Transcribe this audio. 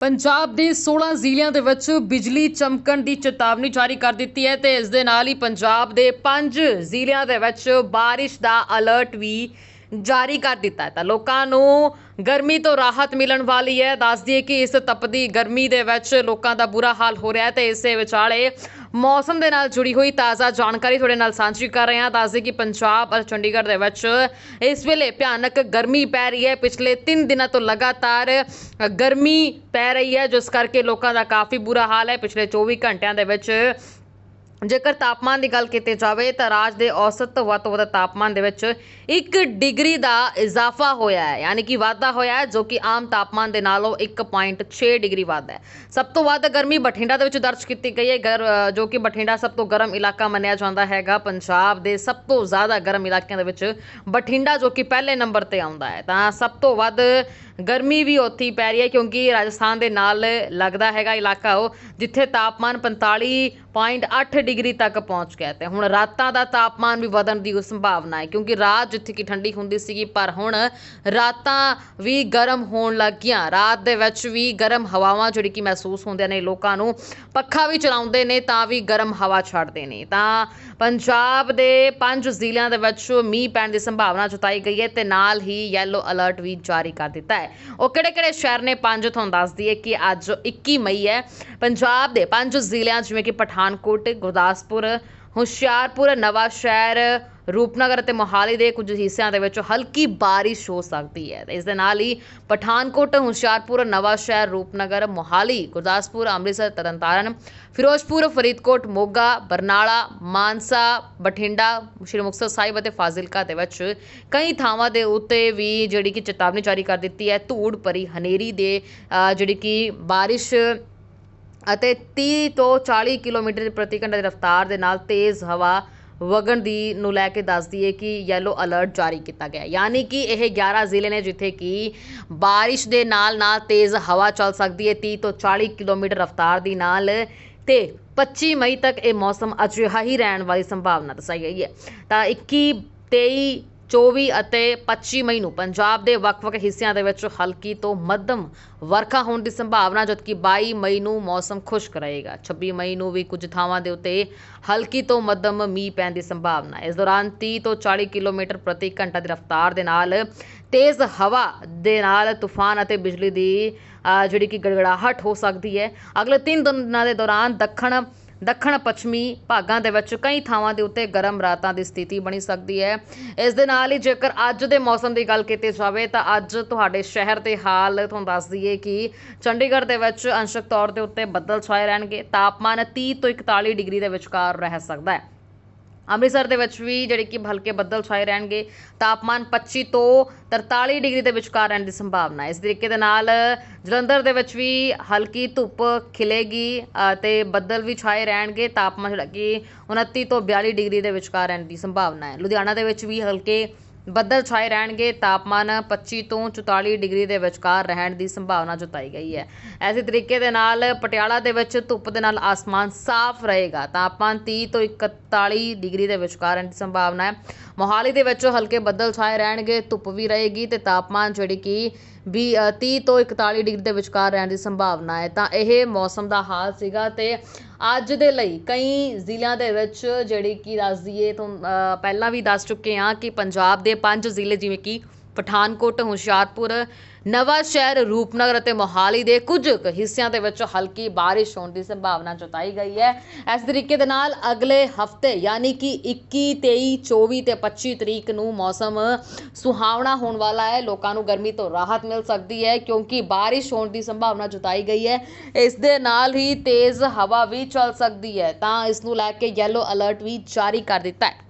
ਪੰਜਾਬ ਦੇ 16 ਜ਼ਿਲ੍ਹਿਆਂ ਦੇ ਵਿੱਚ ਬਿਜਲੀ ਚਮਕਣ ਦੀ ਚੇਤਾਵਨੀ ਜਾਰੀ ਕਰ ਦਿੱਤੀ ਹੈ ਤੇ ਇਸ ਦੇ ਨਾਲ ਹੀ ਪੰਜਾਬ ਦੇ 5 ਜ਼ਿਲ੍ਹਿਆਂ ਦੇ ਵਿੱਚ ਬਾਰਿਸ਼ ਦਾ ਅਲਰਟ ਵੀ ਜਾਰੀ ਕਰ ਦਿੱਤਾ ਹੈ। ਤਾਂ ਲੋਕਾਂ ਨੂੰ ਗਰਮੀ ਤੋਂ ਰਾਹਤ ਮਿਲਣ ਵਾਲੀ ਹੈ। ਦੱਸ ਦਈਏ ਕਿ ਇਸ ਤਪਦੀ ਗਰਮੀ ਦੇ ਵਿੱਚ ਲੋਕਾਂ ਦਾ ਬੁਰਾ ਹਾਲ ਹੋ ਰਿਹਾ ਹੈ ਤੇ ਇਸੇ ਵਿਚਾਲੇ ਮੌਸਮ ਦੇ ਨਾਲ ਜੁੜੀ ਹੋਈ ਤਾਜ਼ਾ ਜਾਣਕਾਰੀ ਤੁਹਾਡੇ ਨਾਲ ਸਾਂਝੀ ਕਰ ਰਹੇ ਹਾਂ। ਦੱਸ ਦਈਏ ਕਿ ਪੰਜਾਬ ਅਤੇ ਚੰਡੀਗੜ੍ਹ ਦੇ ਵਿੱਚ ਇਸ ਵੇਲੇ ਭਿਆਨਕ ਗਰਮੀ ਪੈ ਰਹੀ ਹੈ। ਪਿਛਲੇ 3 ਦਿਨਾਂ ਤੋਂ ਲਗਾਤਾਰ ਗਰਮੀ ਪੈ ਰਹੀ ਹੈ, ਜਿਸ ਕਰਕੇ ਲੋਕਾਂ ਦਾ ਕਾਫੀ ਬੁਰਾ ਹਾਲ ਹੈ। ਪਿਛਲੇ 24 ਘੰਟਿਆਂ ਦੇ ਵਿੱਚ ਜੇਕਰ ਤਾਪਮਾਨ ਦੀ ਗੱਲ ਕੀਤੀ ਜਾਵੇ ਤਾਂ ਰਾਜ ਦੇ ਔਸਤ ਤੋਂ ਵੱਧ ਤੋਂ ਵੱਧ ਤਾਪਮਾਨ ਦੇ ਵਿੱਚ 1 ਡਿਗਰੀ ਦਾ ਇਜ਼ਾਫਾ ਹੋਇਆ ਹੈ, ਯਾਨੀ ਕਿ ਵਾਧਾ ਹੋਇਆ ਹੈ, ਜੋ ਕਿ ਆਮ ਤਾਪਮਾਨ ਦੇ ਨਾਲੋਂ 1.6 ਡਿਗਰੀ ਵੱਧ ਹੈ। ਸਭ ਤੋਂ ਵੱਧ ਗਰਮੀ ਬਠਿੰਡਾ ਦੇ ਵਿੱਚ ਦਰਜ ਕੀਤੀ ਗਈ ਹੈ। ਗਰ- ਜੋ ਕਿ ਬਠਿੰਡਾ ਸਭ ਤੋਂ ਗਰਮ ਇਲਾਕਾ ਮੰਨਿਆ ਜਾਂਦਾ ਹੈਗਾ, ਪੰਜਾਬ ਦੇ ਸਭ ਤੋਂ ਜ਼ਿਆਦਾ ਗਰਮ ਇਲਾਕਿਆਂ ਦੇ ਵਿੱਚ ਬਠਿੰਡਾ, ਜੋ ਕਿ ਪਹਿਲੇ ਨੰਬਰ ਤੇ ਆਉਂਦਾ ਹੈ। ਤਾਂ ਸਭ ਤੋਂ ਵੱਧ ਗਰਮੀ ਵੀ ਉੱਥੇ ਪੈ ਰਹੀ ਹੈ, ਕਿਉਂਕਿ ਰਾਜਸਥਾਨ ਦੇ ਨਾਲ ਲੱਗਦਾ ਹੈਗਾ ਇਲਾਕਾ ਉਹ, ਜਿੱਥੇ ਤਾਪਮਾਨ 45.8 ਡਿਗਰੀ ਤੱਕ ਪਹੁੰਚ ਗਿਆ ਤੇ ਹੁਣ ਰਾਤਾਂ ਦਾ ਤਾਪਮਾਨ ਵੀ ਵਧਣ ਦੀ ਸੰਭਾਵਨਾ ਹੈ, ਕਿਉਂਕਿ ਰਾਤ ਜਿੱਥੇ ਕਿ ਠੰਡੀ ਹੁੰਦੀ ਸੀਗੀ, ਪਰ ਹੁਣ ਰਾਤਾਂ ਵੀ ਗਰਮ ਹੋਣ ਲੱਗੀਆਂ। ਰਾਤ ਦੇ ਵਿੱਚ ਵੀ ਗਰਮ ਹਵਾਵਾਂ ਜਿਹੜੀ ਕਿ ਮਹਿਸੂਸ ਹੁੰਦੀਆਂ ਨੇ ਲੋਕਾਂ ਨੂੰ, ਪੱਖਾ ਵੀ ਚਲਾਉਂਦੇ ਨੇ ਤਾਂ ਵੀ ਗਰਮ ਹਵਾ ਛੱਡਦੇ ਨੇ। ਤਾਂ ਪੰਜਾਬ ਦੇ ਪੰਜ ਜ਼ਿਲ੍ਹਿਆਂ ਦੇ ਵਿੱਚ ਮੀਂਹ ਪੈਣ ਦੀ ਸੰਭਾਵਨਾ ਜਤਾਈ ਗਈ ਹੈ ਤੇ ਨਾਲ ਹੀ ਯੈਲੋ ਅਲਰਟ ਵੀ ਜਾਰੀ ਕਰ ਦਿੱਤਾ ਹੈ। ਉਹ ਕਿਹੜੇ ਕਿਹੜੇ ਸ਼ਹਿਰ ਨੇ ਪੰਜ ਤੁਹਾਨੂੰ ਦੱਸ ਦਈਏ ਕਿ ਅੱਜ 21 ਮਈ ਹੈ। ਪੰਜਾਬ ਦੇ ਪੰਜ ਜ਼ਿਲ੍ਹਿਆਂ ਜਿਵੇਂ ਕਿ ਪਠਾਨਕੋਟ, ਗੁਰਦਾਸਪੁਰ ਗੁਰਦਾਸਪੁਰ, ਹੁਸ਼ਿਆਰਪੁਰ ਨਵਾਂ ਸ਼ਹਿਰ ਰੂਪਨਗਰ ਅਤੇ ਮੋਹਾਲੀ ਦੇ ਕੁਝ ਹਿੱਸਿਆਂ ਦੇ ਵਿੱਚ ਹਲਕੀ ਬਾਰਿਸ਼ ਹੋ ਸਕਦੀ ਹੈ। ਤੇ ਇਸ ਦੇ ਨਾਲ ਹੀ ਪਠਾਨਕੋਟ, ਹੁਸ਼ਿਆਰਪੁਰ ਨਵਾਂ ਸ਼ਹਿਰ ਰੂਪਨਗਰ, ਮੋਹਾਲੀ, ਗੁਰਦਾਸਪੁਰ, ਅੰਮ੍ਰਿਤਸਰ, ਤਰਨਤਾਰਨ, ਫਿਰੋਜ਼ਪੁਰ, ਫਰੀਦਕੋਟ, ਮੋਗਾ, ਬਰਨਾਲਾ, ਮਾਨਸਾ, ਬਠਿੰਡਾ, ਸ਼੍ਰੀ ਮੁਕਤਸਰ ਸਾਹਿਬ ਅਤੇ ਫਾਜ਼ਿਲਕਾ ਦੇ ਵਿੱਚ ਕਈ ਥਾਵਾਂ ਦੇ ਉੱਤੇ ਵੀ ਜਿਹੜੀ ਕਿ ਚੇਤਾਵਨੀ ਜਾਰੀ ਕਰ ਦਿੱਤੀ ਹੈ। ਧੂੜ ਭਰੀ ਹਨੇਰੀ ਦੇ ਜਿਹੜੀ ਕਿ ਬਾਰਿਸ਼ ਅਤੇ ਤੀਹ ਤੋਂ 40 ਕਿਲੋਮੀਟਰ ਪ੍ਰਤੀ ਘੰਟੇ ਦੀ ਰਫ਼ਤਾਰ ਦੇ ਨਾਲ ਤੇਜ਼ ਹਵਾ ਵਗਣ ਦੀ ਨੂੰ ਲੈ ਕੇ ਦੱਸਦੀ ਹੈ ਕਿ ਯੈਲੋ ਅਲਰਟ ਜਾਰੀ ਕੀਤਾ ਗਿਆ ਯਾਨੀ ਕਿ ਇਹ 11 ਜ਼ਿਲ੍ਹੇ ਨੇ ਜਿੱਥੇ ਕਿ ਬਾਰਿਸ਼ ਦੇ ਨਾਲ ਨਾਲ ਤੇਜ਼ ਹਵਾ ਚੱਲ ਸਕਦੀ ਹੈ। 30 ਤੋਂ 40 ਕਿਲੋਮੀਟਰ ਰਫ਼ਤਾਰ ਦੀ ਨਾਲ ਤੇ 25 ਮਈ ਤੱਕ ਇਹ ਮੌਸਮ ਅਜਿਹਾ ਹੀ ਰਹਿਣ ਵਾਲੀ ਸੰਭਾਵਨਾ ਦਸਾਈ ਗਈ ਹੈ। ਤਾਂ 21 23 24 ਅਤੇ 25 ਮਈ ਨੂੰ ਪੰਜਾਬ ਦੇ ਵੱਖ-ਵੱਖ ਹਿੱਸਿਆਂ ਦੇ ਵਿੱਚ ਹਲਕੀ ਤੋਂ ਮੱਧਮ ਵਰਖਾ ਹੋਣ ਦੀ ਸੰਭਾਵਨਾ, ਜਦਕਿ 22 ਮਈ ਨੂੰ ਮੌਸਮ ਖੁਸ਼ਕ ਰਹੇਗਾ। 26 ਮਈ ਨੂੰ ਵੀ ਕੁਝ ਥਾਵਾਂ ਦੇ ਉੱਤੇ ਹਲਕੀ ਤੋਂ ਮੱਧਮ ਮੀਂਹ ਪੈਣ ਦੀ ਸੰਭਾਵਨਾ ਹੈ। ਇਸ ਦੌਰਾਨ 30 ਤੋਂ 40 ਕਿਲੋਮੀਟਰ ਪ੍ਰਤੀ ਘੰਟਾ ਦੀ ਰਫ਼ਤਾਰ ਦੇ ਨਾਲ ਤੇਜ਼ ਹਵਾ ਦੇ ਨਾਲ ਤੂਫਾਨ ਅਤੇ ਬਿਜਲੀ ਦੀ ਜਿਹੜੀ ਕਿ ਗੜਗੜਾਹਟ ਹੋ ਸਕਦੀ ਹੈ। ਅਗਲੇ 3 ਦਿਨਾਂ ਦੇ ਦੌਰਾਨ ਦੱਖਣ ਦੱਖਣ ਪੱਛਮੀ ਭਾਗਾਂ ਦੇ ਵਿੱਚ ਕਈ ਥਾਵਾਂ ਦੇ ਉੱਤੇ ਗਰਮ ਰਾਤਾਂ ਦੀ ਸਥਿਤੀ ਬਣੀ ਸਕਦੀ ਹੈ। ਇਸ ਦੇ ਨਾਲ ਹੀ ਜੇਕਰ ਅੱਜ ਦੇ ਮੌਸਮ ਦੀ ਗੱਲ ਕੀਤੀ ਜਾਵੇ ਤਾਂ ਅੱਜ ਤੁਹਾਡੇ ਸ਼ਹਿਰ ਦੇ ਹਾਲ ਤੁਹਾਨੂੰ ਦੱਸ ਦਈਏ ਕਿ ਚੰਡੀਗੜ੍ਹ ਦੇ ਵਿੱਚ ਅੰਸ਼ਕ ਤੌਰ ਦੇ ਉੱਤੇ ਬੱਦਲ ਛਾਏ ਰਹਿਣਗੇ। ਤਾਪਮਾਨ 30 ਤੋਂ 41 ਡਿਗਰੀ ਦੇ ਵਿਚਕਾਰ ਰਹਿ ਸਕਦਾ ਹੈ। ਅੰਮ੍ਰਿਤਸਰ ਦੇ ਵਿੱਚ ਵੀ ਜਿਹੜੇ ਕਿ ਹਲਕੇ ਬੱਦਲ ਛਾਏ ਰਹਿਣਗੇ ਤਾਪਮਾਨ 25 ਤੋਂ 43 ਡਿਗਰੀ ਦੇ ਵਿਚਕਾਰ ਰਹਿਣ ਦੀ ਸੰਭਾਵਨਾ ਹੈ। ਇਸ ਤਰੀਕੇ ਦੇ ਨਾਲ ਜਲੰਧਰ ਦੇ ਵਿੱਚ ਵੀ ਹਲਕੀ ਧੁੱਪ ਖਿਲੇਗੀ ਅ, ਤੇ ਬੱਦਲ ਵੀ ਛਾਏ ਰਹਿਣਗੇ ਤਾਪਮਾਨ ਜਿਹੜਾ ਕਿ 29 ਤੋਂ 42 ਡਿਗਰੀ ਦੇ ਵਿਚਕਾਰ ਰਹਿਣ ਦੀ ਸੰਭਾਵਨਾ ਹੈ। ਲੁਧਿਆਣਾ ਦੇ ਵਿੱਚ ਵੀ ਹਲਕੇ ਬੱਦਲ ਛਾਏ ਰਹਿਣਗੇ, ਤਾਪਮਾਨ 25 ਤੋਂ 44 ਡਿਗਰੀ ਦੇ ਵਿਚਕਾਰ ਰਹਿਣ ਦੀ ਸੰਭਾਵਨਾ ਜਤਾਈ ਗਈ ਹੈ। ਐਸੇ ਤਰੀਕੇ ਦੇ ਨਾਲ ਪਟਿਆਲਾ ਦੇ ਵਿੱਚ ਧੁੱਪ ਦੇ ਨਾਲ ਆਸਮਾਨ ਸਾਫ਼ ਰਹੇਗਾ। ਤਾਪਮਾਨ 30 ਤੋਂ 41 ਡਿਗਰੀ ਦੇ ਵਿਚਕਾਰ ਰਹਿਣ ਦੀ ਸੰਭਾਵਨਾ ਹੈ। ਮੋਹਾਲੀ ਦੇ ਵਿੱਚ ਹਲਕੇ ਬੱਦਲ ਛਾਏ ਰਹਿਣਗੇ ਧੁੱਪ ਵੀ ਰਹੇਗੀ ਤੇ ਤਾਪਮਾਨ ਜਿਹੜੀ ਕਿ ਵੀ ਅ, 30 ਤੋਂ 41 ਡਿਗਰੀ ਦੇ ਵਿਚਕਾਰ ਰਹਿਣ ਦੀ ਸੰਭਾਵਨਾ ਹੈ। ਤਾਂ ਇਹ ਮੌਸਮ ਦਾ ਹਾਲ ਸੀਗਾ ਤੇ ਅੱਜ ਦੇ ਲਈ ਕਈ ਜ਼ਿਲ੍ਹਿਆਂ ਦੇ ਵਿੱਚ ਜਿਹੜੀ ਕਿ ਦੱਸ ਦਈਏ ਤੋਂ ਪਹਿਲਾਂ ਵੀ ਦੱਸ ਚੁੱਕੇ ਹਾਂ ਕਿ ਪੰਜਾਬ ਦੇ ਪੰਜ ਜ਼ਿਲ੍ਹੇ ਜਿਵੇਂ ਕਿ ਪਠਾਨਕੋਟ, ਹੁਸ਼ਿਆਰਪੁਰ, ਨਵਾਂ ਸ਼ਹਿਰ, ਰੂਪਨਗਰ ਅਤੇ ਮੋਹਾਲੀ ਦੇ ਕੁਝ ਕੁ ਹਿੱਸਿਆਂ ਦੇ ਵਿੱਚ ਹਲਕੀ ਬਾਰਿਸ਼ ਹੋਣ ਦੀ ਸੰਭਾਵਨਾ ਜਤਾਈ ਗਈ ਹੈ। ਇਸ ਤਰੀਕੇ ਦੇ ਨਾਲ ਅਗਲੇ ਹਫ਼ਤੇ ਯਾਨੀ ਕਿ 21 23 24 ਤੇ 25 ਤਰੀਕ ਨੂੰ ਮੌਸਮ ਸੁਹਾਵਣਾ ਹੋਣ ਵਾਲਾ ਹੈ। ਲੋਕਾਂ ਨੂੰ ਗਰਮੀ ਤੋਂ ਰਾਹਤ ਮਿਲ ਸਕਦੀ ਹੈ ਕਿਉਂਕਿ ਬਾਰਿਸ਼ ਹੋਣ ਦੀ ਸੰਭਾਵਨਾ ਜਤਾਈ ਗਈ ਹੈ। ਇਸ ਦੇ ਨਾਲ ਹੀ ਤੇਜ਼ ਹਵਾ ਵੀ ਚੱਲ ਸਕਦੀ ਹੈ। ਤਾਂ ਇਸ ਨੂੰ ਲੈ ਕੇ ਯੈਲੋ ਅਲਰਟ ਵੀ ਜਾਰੀ ਕਰ ਦਿੱਤਾ ਹੈ।